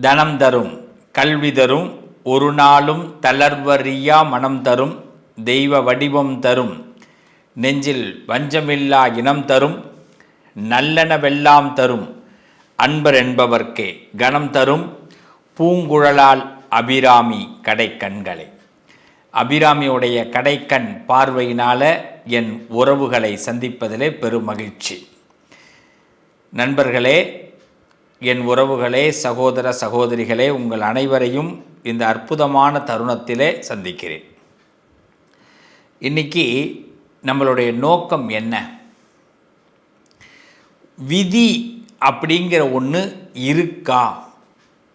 தனம் தரும் கல்வி தரும் ஒரு நாளும் தளர்வறியா மனம் தரும் தெய்வ வடிவம் தரும். நெஞ்சில் வஞ்சமில்லா இனம் தரும் நல்லனவெல்லாம் தரும். அன்பர் என்பவர்க்கே கணம் தரும் பூங்குழலால் அபிராமி கடைக்கண்களை. அபிராமியுடைய கடைக்கண் பார்வையினால என் உறவுகளை சந்திப்பதிலே பெரும் மகிழ்ச்சி. நண்பர்களே என் உறவுகளே சகோதர சகோதரிகளே உங்கள் அனைவரையும் இந்த அற்புதமான தருணத்திலே சந்திக்கிறேன். இன்னைக்கு நம்மளுடைய நோக்கம் என்ன? விதி அப்படிங்கிற ஒன்று இருக்கா?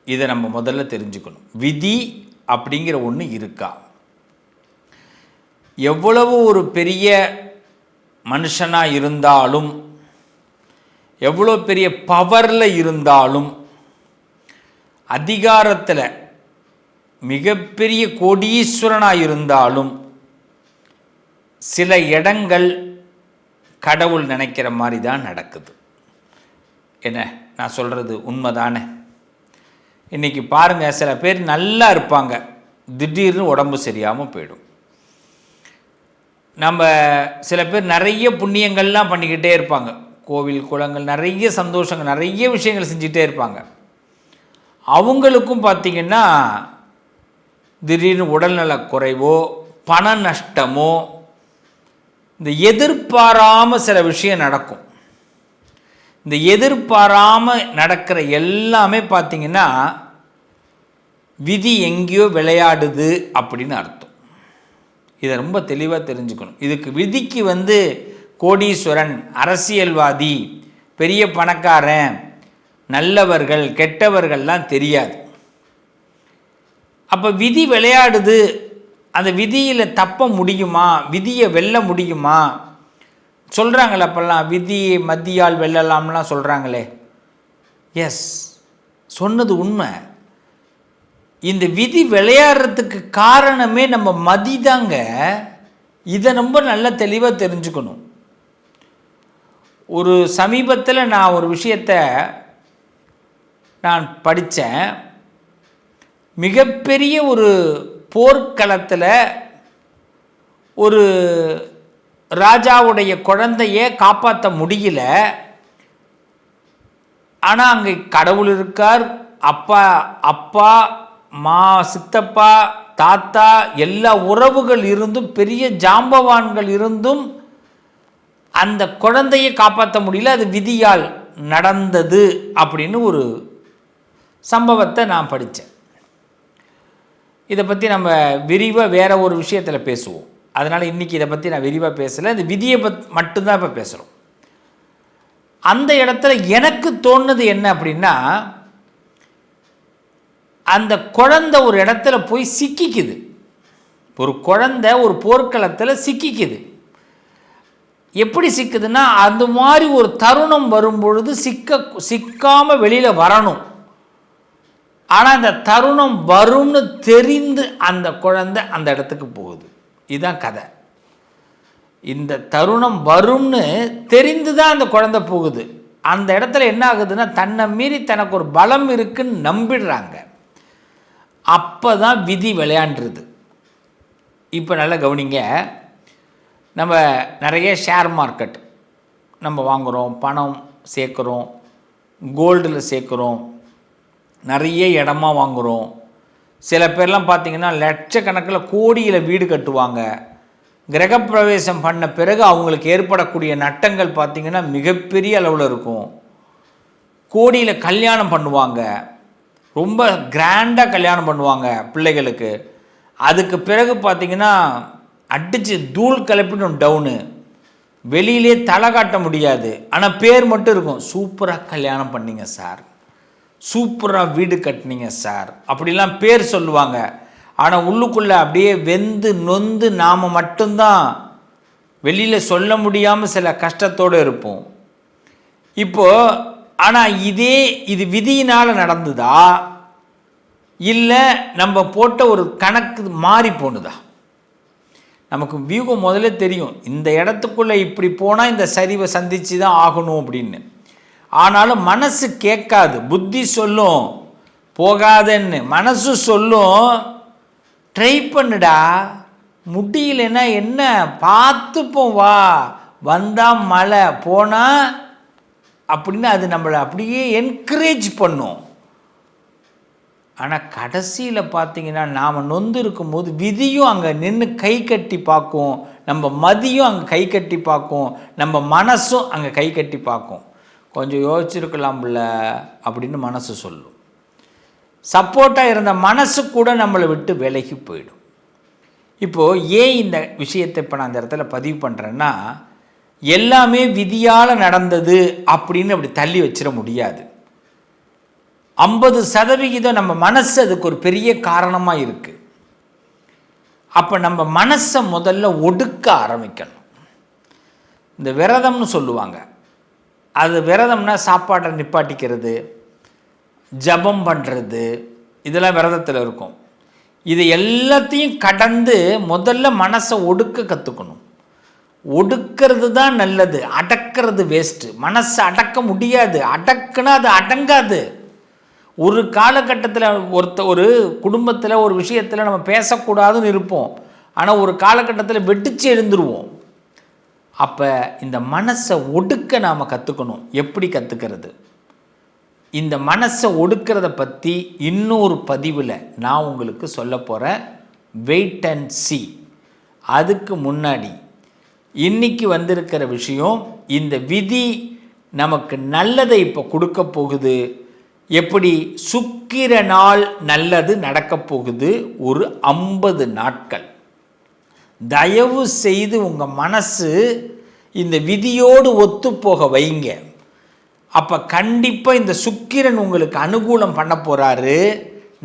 இதை நம்ம முதல்ல தெரிஞ்சுக்கணும். விதி அப்படிங்கிற ஒன்று இருக்கா? எவ்வளவு ஒரு பெரிய மனுஷனாக இருந்தாலும் எவ்வளோ பெரிய பவரில் இருந்தாலும் அதிகாரத்தில் மிகப்பெரிய கோடீஸ்வரனாக இருந்தாலும் சில இடங்கள் கடவுள் நினைக்கிற மாதிரி தான் நடக்குது. என்ன? நான் சொல்கிறது உண்மைதானே? இன்றைக்கி பாருங்கள் சில பேர் நல்லா இருப்பாங்க. திடீர்னு உடம்பு சரியாமல் போயிடும். நம்ம சில பேர் நிறைய புண்ணியங்கள்லாம் பண்ணிக்கிட்டே இருப்பாங்க. கோவில் குளங்கள் நிறைய சந்தோஷங்கள் நிறைய விஷயங்கள் செஞ்சிட்டே இருப்பாங்க. அவங்களுக்கும் பார்த்திங்கன்னா திடீர்னு உடல்நலக் குறைவோ பண நஷ்டமோ இந்த எதிர்பாராமல் சில விஷயம் நடக்கும். இந்த எதிர்பாராமல் நடக்கிற எல்லாமே பார்த்திங்கன்னா விதி எங்கேயோ விளையாடுது அப்படின்னு அர்த்தம். இதை ரொம்ப தெளிவாக தெரிஞ்சுக்கணும். இதுக்கு விதிக்கு வந்து கோடீஸ்வரன் அரசியல்வாதி பெரிய பணக்காரன் நல்லவர்கள் கெட்டவர்கள்லாம் தெரியாது. அப்போ விதி விளையாடுது. அந்த விதியில் தப்ப முடியுமா? விதியை வெல்ல முடியுமா? சொல்கிறாங்களே அப்போல்லாம் விதி மத்தியால் வெல்லலாம்லாம் சொல்கிறாங்களே எஸ் சொன்னது உண்மை. இந்த விதி விளையாடுறதுக்கு காரணமே நம்ம மதி தாங்க. இதை ரொம்ப நல்ல தெளிவாக தெரிஞ்சுக்கணும். ஒரு சமீபத்தில் நான் ஒரு விஷயத்தை நான் படித்தேன் மிகப்பெரிய ஒரு போர்க்களத்தில் ஒரு ராஜாவுடைய குழந்தையை காப்பாற்ற முடியல. ஆனால் அங்கே கடவுள் இருக்கார். அப்பா அப்பா மா சித்தப்பா தாத்தா எல்லா உறவுகள் இருந்தும் பெரிய ஜாம்பவான்கள் இருந்தும் அந்த குழந்தையை காப்பாற்ற முடியல அது விதியால் நடந்தது அப்படின்னு ஒரு சம்பவத்தை நான் படித்தேன். இதை பற்றி நம்ம விரிவாக வேற ஒரு விஷயத்தில் பேசுவோம். அதனால் இன்றைக்கி இதை பற்றி நான் விரிவாக பேசலை. இந்த விதியை பத் மட்டும்தான் இப்போ பேசுகிறோம் அந்த இடத்துல எனக்கு தோணுது என்ன அப்படின்னா அந்த குழந்தை ஒரு இடத்துல போய் சிக்கிக்குது. ஒரு குழந்தை ஒரு போர்க்களத்தில் சிக்கிக்குது. எப்படி சிக்குதுன்னா அந்த மாதிரி ஒரு தருணம் வரும்பொழுது சிக்க சிக்காமல் வெளியில் வரணும். ஆனால் அந்த தருணம் வரும்னு தெரிந்து அந்த குழந்தை அந்த இடத்துக்கு போகுது. இதுதான் கதை. இந்த தருணம் வரும்னு தெரிந்து தான் அந்த குழந்தை போகுது. அந்த இடத்துல என்ன ஆகுதுன்னா தன்னை மீறி தனக்கு ஒரு பலம் இருக்குன்னு நம்பிடுறாங்க. அப்போ தான் விதி விளையாண்டுருது. இப்போ நல்லா கவனிங்க. நம்ம நிறைய ஷேர் மார்க்கெட் நம்ம வாங்குகிறோம் பணம் சேர்க்குறோம் கோல்டில் சேர்க்குறோம் நிறைய இடமா வாங்குகிறோம் சில பேர்லாம் பார்த்திங்கன்னா லட்சக்கணக்கில் கோடியில் வீடு கட்டுவாங்க. கிரகப்பிரவேசம் பண்ண பிறகு அவங்களுக்கு ஏற்படக்கூடிய நட்டங்கள் பார்த்திங்கன்னா மிகப்பெரிய அளவில் இருக்கும். கோடியில் கல்யாணம் பண்ணுவாங்க. ரொம்ப கிராண்டாக கல்யாணம் பண்ணுவாங்க பிள்ளைகளுக்கு. அதுக்கு பிறகு பார்த்திங்கன்னா அடித்து தூள் கிளப்பிடும் டவுனு வெளியிலே தலை காட்ட முடியாது. ஆனால் பேர் மட்டும் இருக்கும். சூப்பராக கல்யாணம் பண்ணிங்க சார். சூப்பராக வீடு கட்டினீங்க சார். அப்படிலாம் பேர் சொல்லுவாங்க. ஆனால் உள்ளுக்குள்ளே அப்படியே வெந்து நொந்து நாம் மட்டும்தான் வெளியில் சொல்ல முடியாமல் சில கஷ்டத்தோடு இருப்போம். இப்போது ஆனால் இதே இது விதியினால் நடந்ததா? இல்லை நம்ம போட்ட ஒரு கணக்கு மாறி போணுதா? நமக்கு வியூகம் முதல்ல தெரியும். இந்த இடத்துக்குள்ளே இப்படி போனால் இந்த சரிவை சந்தித்து தான் ஆகணும் அப்படின்னு. ஆனாலும் மனசு கேட்காது. புத்தி சொல்லும். போகாதன்னு. மனசு சொல்லும். ட்ரை பண்ணுடா. முடியலன்னா என்ன? பார்த்துப்போம் வா. வந்தால் மழை போனால் அப்படின்னு அது நம்மளை அப்படியே என்கரேஜ் பண்ணும். ஆனால் கடைசியில் பார்த்தீங்கன்னா நாம் நொந்து இருக்கும்போது விதியும் அங்கே நின்று கை கட்டி பார்க்கும். நம்ம மதியும் அங்கே கை கட்டி பார்க்கும். நம்ம மனசும் அங்கே கை கட்டி பார்க்கும். கொஞ்சம் யோசிச்சிருக்கலாம்ல அப்படின்னு மனசு சொல்லும். சப்போர்ட்டாக இருந்த மனசு கூட நம்மளை விட்டு விலகி போயிடும். இப்போது ஏன் இந்த விஷயத்தை இப்போ நான் அந்த இடத்துல பதிவு பண்ணுறேன்னா எல்லாமே விதியால் நடந்தது அப்படின்னு அப்படி தள்ளி வச்சிட முடியாது. ஐம்பது சதவிகிதம் நம்ம மனசு அதுக்கு ஒரு பெரிய காரணமாக இருக்குது அப்போ நம்ம மனசை முதல்ல ஒடுக்க ஆரம்பிக்கணும். இந்த விரதம்னு சொல்லுவாங்க. அது விரதம்னா சாப்பாட்டை நிப்பாட்டிக்கிறது ஜபம் பண்ணுறது இதெல்லாம் விரதத்தில் இருக்கும். இது எல்லாத்தையும் கடந்து முதல்ல மனசை ஒடுக்க கற்றுக்கணும் ஒடுக்கிறது தான் நல்லது அடக்கிறது வேஸ்ட்டு மனசை அடக்க முடியாது அடக்குனா அது அடங்காது. ஒரு காலகட்டத்தில் ஒருத்த ஒரு குடும்பத்தில் ஒரு விஷயத்தில் நம்ம பேசக்கூடாதுன்னு இருப்போம். ஆனால் ஒரு காலகட்டத்தில் வெட்டிச்சு எழுந்துருவோம். அப்போ இந்த மனசை ஒடுக்க நாம் கற்றுக்கணும் எப்படி கற்றுக்கிறது இந்த மனசை ஒடுக்கிறத பற்றி இன்னொரு பதிவில் நான் உங்களுக்கு சொல்ல போகிற வெயிட் அண்ட் சி அதுக்கு முன்னாடி இன்னைக்கு வந்திருக்கிற விஷயம் இந்த விதி நமக்கு நல்லதை இப்போ கொடுக்க போகுது. எப்படி சுக்கிர நாள் நல்லது நடக்கப் போகுது? ஒரு ஐம்பது நாட்கள். தயவு செய்து உங்கள் மனசு இந்த விதியோடு ஒத்துப்போக வைங்க. அப்போ கண்டிப்பாக இந்த சுக்கிரன் உங்களுக்கு அனுகூலம் பண்ண போகிறாரு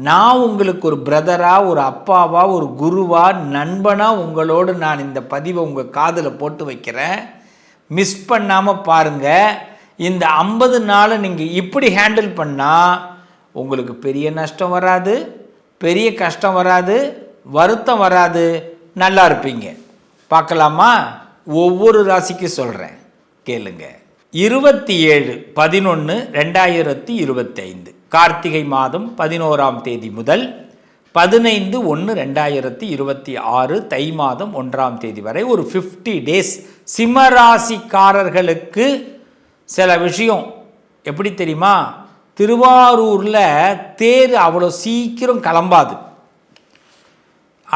நான் உங்களுக்கு ஒரு பிரதரா ஒரு அப்பாவா ஒரு குருவா நண்பனா உங்களோடு நான் இந்த பதிவை உங்கள் காதில் போட்டு வைக்கிறேன். மிஸ் பண்ணாமல் பாருங்கள் இந்த ஐம்பது நாளை நீங்கள் இப்படி ஹேண்டில் பண்ணால் உங்களுக்கு பெரிய நஷ்டம் வராது பெரிய கஷ்டம் வராது வருத்தம் வராது நல்லா இருப்பீங்க. பார்க்கலாமா? ஒவ்வொரு ராசிக்கு சொல்கிறேன் கேளுங்க. இருபத்தி ஏழு பதினொன்று ரெண்டாயிரத்தி இருபத்தைந்து. கார்த்திகை மாதம் பதினோராம் தேதி முதல் பதினைந்து ஒன்று ரெண்டாயிரத்தி இருபத்தி ஆறு தை மாதம் ஒன்றாம் தேதி வரை ஒரு ஃபிஃப்டி டேஸ் சிம்மராசிக்காரர்களுக்கு சில விஷயம் எப்படி தெரியுமா? திருவாரூரில் தேர் அவ்வளோ சீக்கிரம் கிளம்பாது.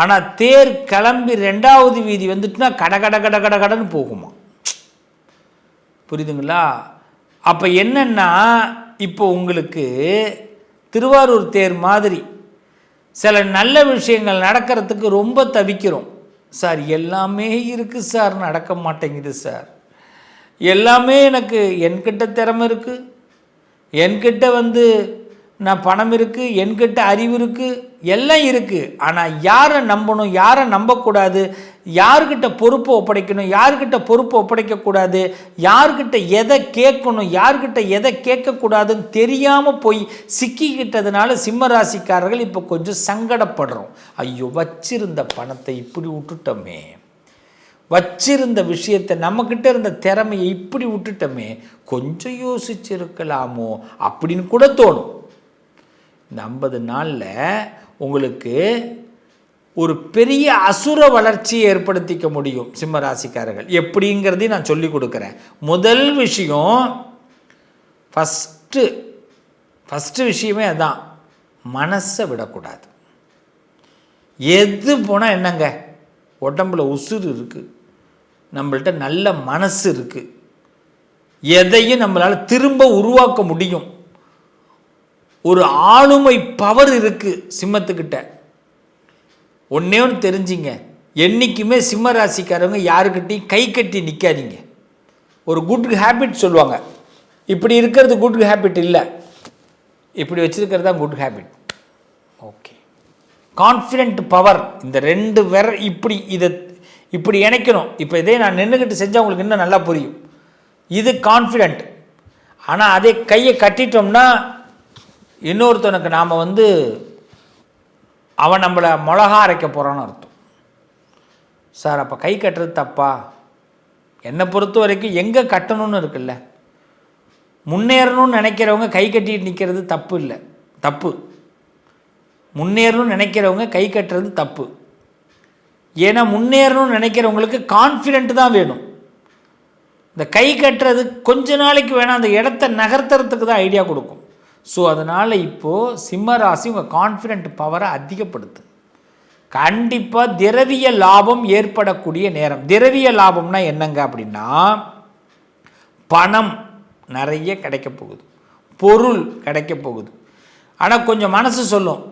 ஆனால் தேர் கிளம்பி ரெண்டாவது வீதி வந்துட்டுனா கட கட கட கட கடன்னு போகுமா? புரியுதுங்களா? அப்போ என்னென்னா இப்போ உங்களுக்கு திருவாரூர் தேர் மாதிரி சில நல்ல விஷயங்கள் நடக்கிறதுக்கு ரொம்ப தவிக்கிறோம். சார் எல்லாமே இருக்குது சார் நடக்க மாட்டேங்குது சார். எல்லாமே எனக்கு என்கிட்ட திறமை இருக்குது என்கிட்ட வந்து நான் பணம் இருக்குது என்கிட்ட அறிவு இருக்குது எல்லாம் இருக்குது ஆனால் யாரை நம்பணும் யாரை நம்பக்கூடாது யார்கிட்ட பொறுப்பை ஒப்படைக்கணும் யார்கிட்ட பொறுப்பை ஒப்படைக்கக்கூடாது யார்கிட்ட எதை கேட்கணும் யார்கிட்ட எதை கேட்கக்கூடாதுன்னு தெரியாமல் போய் சிக்கிக்கிட்டதுனால சிம்ம ராசிக்காரர்கள் இப்போ கொஞ்சம் சங்கடப்படுறோம். ஐயோ வச்சிருந்த பணத்தை இப்படி விட்டுட்டோமே. வச்சிருந்த விஷயத்தை நம்மக்கிட்ட இருந்த திறமையை இப்படி விட்டுட்டோமே கொஞ்சம் யோசிச்சிருக்கலாமோ அப்படின்னு கூட தோணும். இந்த ஐம்பது நாளில் உங்களுக்கு ஒரு பெரிய அசுர வளர்ச்சியை ஏற்படுத்திக்க முடியும் சிம்ம ராசிக்காரர்கள் எப்படிங்கிறதையும் நான் சொல்லி கொடுக்குறேன். முதல் விஷயம் ஃபஸ்ட்டு ஃபஸ்ட்டு விஷயமே அதான் மனசை விடக்கூடாது. எது போனால் என்னங்க? உடம்புல உசுறு இருக்குது நம்மள்ட்ட நல்ல மனசு இருக்குது எதையும் நம்மளால் திரும்ப உருவாக்க முடியும். ஒரு ஆளுமை பவர் இருக்குது சிம்மத்துக்கிட்ட. ஒன்றே ஒன்று தெரிஞ்சிங்க. என்றைக்குமே சிம்ம ராசிக்காரவங்க யாருக்கிட்டையும் கை கட்டி நிற்காதீங்க ஒரு குட் ஹேபிட் சொல்லுவாங்க. இப்படி இருக்கிறது குட் ஹேபிட் இல்லை. இப்படி வச்சுருக்கிறது தான் good habit okay confident power இந்த ரெண்டு வெர இப்படி இதை இப்படி இணைக்கணும். இப்போ இதே நான் நின்றுக்கிட்டு செஞ்சால் உங்களுக்கு இன்னும் நல்லா புரியும். இது கான்ஃபிடென்ட் ஆனால் அதே கையை கட்டிட்டோம்னா இன்னொருத்தனுக்கு நாம் வந்து அவன் நம்மளை மிளகா அரைக்க போகிறான்னு அர்த்தம். சார் அப்போ கை கட்டுறது தப்பா? என்னை பொறுத்த வரைக்கும் எங்கே கட்டணும்னு இருக்குல்ல. முன்னேறணும்னு நினைக்கிறவங்க கை கட்டிட்டு நிற்கிறது தப்பு இல்லை. தப்பு. முன்னேறணும்னு நினைக்கிறவங்க கை கட்டுறது தப்பு. ஏன்னா முன்னேறணும்னு நினைக்கிறவங்களுக்கு கான்ஃபிடென்ட் தான் வேணும். இந்த கை கட்டுறது கொஞ்ச நாளைக்கு வேணால் அந்த இடத்த நகர்த்துறதுக்கு தான் ஐடியா கொடுக்கும். ஸோ அதனால் இப்போது சிம்ம ராசி உங்கள் கான்ஃபிடென்ட் பவரை அதிகப்படுத்து. கண்டிப்பாக திரவிய லாபம் ஏற்படக்கூடிய நேரம். திரவிய லாபம்னா என்னங்க அப்படின்னா பணம் நிறைய கிடைக்க போகுது. பொருள் கிடைக்க போகுது. ஆனால் கொஞ்சம் மனசு சொல்லும்.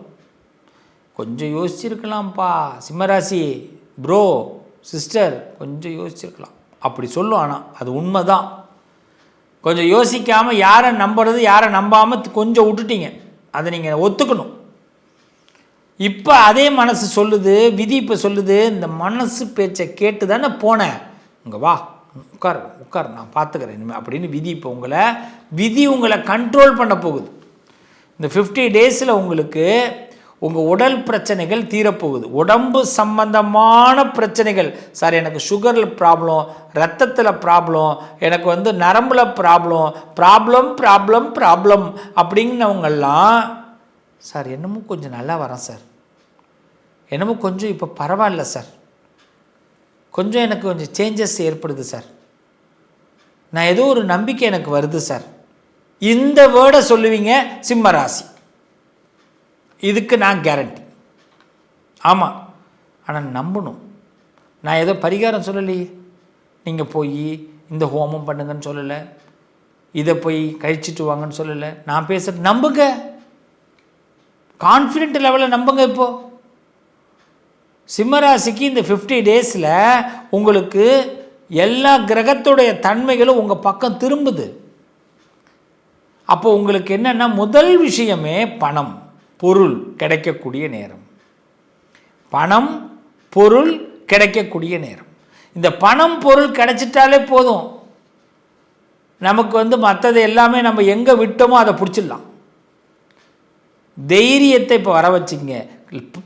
கொஞ்சம் யோசிச்சிருக்கலாம்ப்பா. சிம்மராசி ப்ரோ சிஸ்டர் கொஞ்சம் யோசிச்சிருக்கலாம். அப்படி சொல்லும் ஆனால் அது உண்மை தான் கொஞ்சம் யோசிக்காமல் யாரை நம்புறது யாரை நம்பாமல் கொஞ்சம் விட்டுட்டீங்க. அதை நீங்கள் ஒத்துக்கணும். இப்போ அதே மனசு சொல்லுது விதி இப்போ சொல்லுது இந்த மனசு பேச்சை கேட்டு தானே போனேன். இங்கே வா உட்கார் உட்கார் நான் பார்த்துக்கிறேன் இனிமேல் அப்படின்னு விதி இப்போ உங்களை விதி உங்களை கண்ட்ரோல் பண்ண போகுது. இந்த ஃபிஃப்டி டேஸில் உங்களுக்கு உங்கள் உடல் பிரச்சனைகள் தீரப்போகுது. உடம்பு சம்பந்தமான பிரச்சனைகள். சார் எனக்கு சுகரில் ப்ராப்ளம் ரத்தத்தில் ப்ராப்ளம் எனக்கு வந்து நரம்பில் ப்ராப்ளம் ப்ராப்ளம் ப்ராப்ளம் ப்ராப்ளம் அப்படிங்கிறவங்கெல்லாம் சார் என்னமோ கொஞ்சம் நல்லா வரேன் சார். என்னமோ கொஞ்சம் இப்போ பரவாயில்ல சார். கொஞ்சம் எனக்கு கொஞ்சம் சேஞ்சஸ் ஏற்படுது சார். நான் ஏதோ ஒரு நம்பிக்கை எனக்கு வருது சார். இந்த வேர்டை சொல்லுவீங்க சிம்ம ராசி. இதுக்கு நான் கேரண்டி ஆமாம் ஆனால் நம்பணும். நான் ஏதோ பரிகாரம் சொல்லலையே. நீங்கள் போய் இந்த ஹோமம் பண்ணுங்கன்னு சொல்லலை. இதை போய் கழிச்சிட்டு வாங்கன்னு சொல்லலை. நான் பேசுகிற நம்புங்க. கான்ஃபிடென்ட் லெவலில் நம்புங்க இப்போது சிம்மராசிக்கு இந்த ஃபிஃப்டி டேஸில் உங்களுக்கு எல்லா கிரகத்துடைய தன்மைகளும் உங்கள் பக்கம் திரும்புது. அப்போ உங்களுக்கு என்னென்னா முதல் விஷயமே பணம். பொருள் கிடைக்கக்கூடிய நேரம். பணம் பொருள் கிடைக்கக்கூடிய நேரம். இந்த பணம் பொருள் கிடைச்சிட்டாலே போதும். நமக்கு வந்து மற்றது எல்லாமே நம்ம எங்கே விட்டோமோ அதை பிடிச்சிடலாம். தைரியத்தை இப்போ வர வச்சுங்க.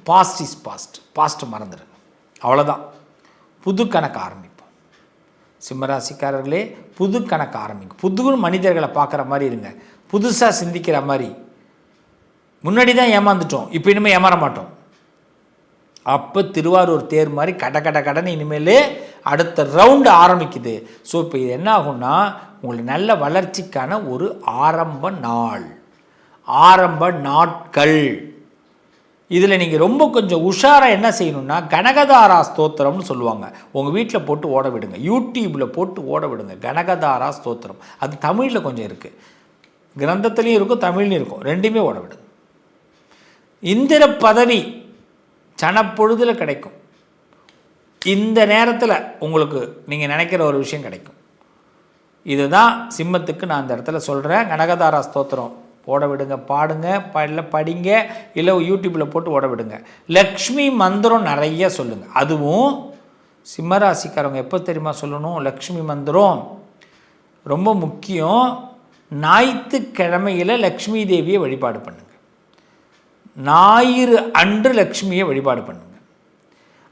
பாஸ்ட் இஸ் பாஸ்ட் பாஸ்ட் மறந்துடுங்க. அவ்வளோதான் புது கணக்கு ஆரம்பிப்போம். சிம்மராசிக்காரர்களே புது கணக்கு ஆரம்பிக்கும் புது மனிதர்களை பார்க்குற மாதிரி இருங்க. புதுசாக சிந்திக்கிற மாதிரி. முன்னாடி தான் ஏமாந்துட்டோம் இப்போ இனிமேல் ஏமாற மாட்டோம். அப்போ திருவாரூர் தேர் மாதிரி கட கட கடன்னு இனிமேல் அடுத்த ரவுண்டு ஆரம்பிக்குது. ஸோ இப்போ இது என்ன ஆகும்னா உங்களுக்கு நல்ல வளர்ச்சிக்கான ஒரு ஆரம்ப நாள். ஆரம்ப நாட்கள். இதில் நீங்கள் ரொம்ப கொஞ்சம் உஷாராக என்ன செய்யணும்னா கனகதாரா ஸ்தோத்திரம்னு சொல்லுவாங்க. உங்கள் வீட்டில் போட்டு ஓட விடுங்க. யூடியூப்பில் போட்டு ஓட விடுங்க. கனகதாரா ஸ்தோத்திரம். அது தமிழில் கொஞ்சம் இருக்குது கிரந்தத்துலேயும் இருக்கும் தமிழ்லையும் இருக்கும். ரெண்டுமே ஓட விடுங்க. இந்திர பதவி சனப்பொழுதில் கிடைக்கும். இந்த நேரத்தில் உங்களுக்கு நீங்கள் நினைக்கிற ஒரு விஷயம் கிடைக்கும். இதுதான் சிம்மத்துக்கு நான் அந்த இடத்துல சொல்கிறேன் கனகதாரா ஸ்தோத்திரம். ஓட விடுங்க பாடுங்க ப இல்லை படிங்க இல்லை யூடியூப்பில் போட்டு ஓட விடுங்க. லக்ஷ்மி மந்திரம் நிறைய சொல்லுங்கள் அதுவும் சிம்மராசிக்காரவங்க எப்போ தெரியுமா சொல்லணும்? லக்ஷ்மி மந்திரம் ரொம்ப முக்கியம். ஞாயிற்றுக்கிழமையில் லக்ஷ்மி தேவியை வழிபாடு பண்ணுங்கள் ஞாயிறு அன்று லக்ஷ்மியை வழிபாடு பண்ணுங்கள்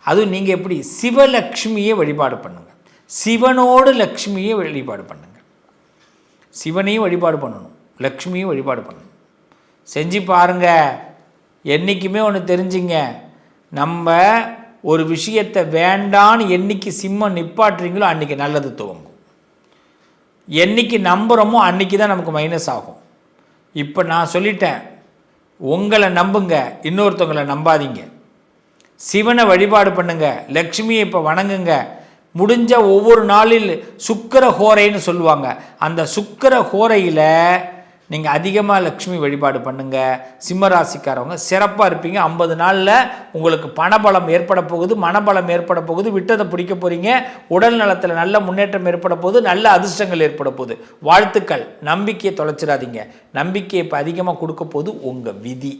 அதுவும் நீங்கள் எப்படி? சிவலக்ஷ்மியை வழிபாடு பண்ணுங்கள் சிவனோடு லக்ஷ்மியை வழிபாடு பண்ணுங்கள் சிவனையும் வழிபாடு பண்ணணும். லக்ஷ்மியும் வழிபாடு பண்ணணும். செஞ்சு பாருங்க. என்றைக்குமே ஒன்று தெரிஞ்சுங்க. நம்ம ஒரு விஷயத்தை வேண்டான்னு என்னைக்கு சிம்மம் நிப்பாட்டுறீங்களோ அன்றைக்கி நல்லது துவங்கும். என்னைக்கு நம்புகிறோமோ அன்றைக்கி தான் நமக்கு மைனஸ் ஆகும். இப்போ நான் சொல்லிட்டேன். உங்களை நம்புங்க இன்னொருத்தவங்களை நம்பாதீங்க. சிவனை வழிபாடு பண்ணுங்க லக்ஷ்மியை இப்போ வணங்குங்க. முடிஞ்ச ஒவ்வொரு நாளில் சுக்கர ஹோரைன்னு சொல்லுவாங்க. அந்த சுக்கர ஹோரையில் நீங்கள் அதிகமாக லக்ஷ்மி வழிபாடு பண்ணுங்கள் சிம்மராசிக்காரவங்க சிறப்பாக இருப்பீங்க. ஐம்பது நாளில் உங்களுக்கு பணபலம் ஏற்பட போகுது. மனபலம் ஏற்பட போகுது. விட்டதை பிடிக்க போகிறீங்க உடல் நலத்தில் நல்ல முன்னேற்றம் ஏற்பட போகுது. நல்ல அதிர்ஷ்டங்கள் ஏற்பட போகுது. வாழ்த்துக்கள். நம்பிக்கையை தொலைச்சிடாதீங்க. நம்பிக்கையை இப்போ அதிகமாக கொடுக்க போகுது உங்கள் விதி.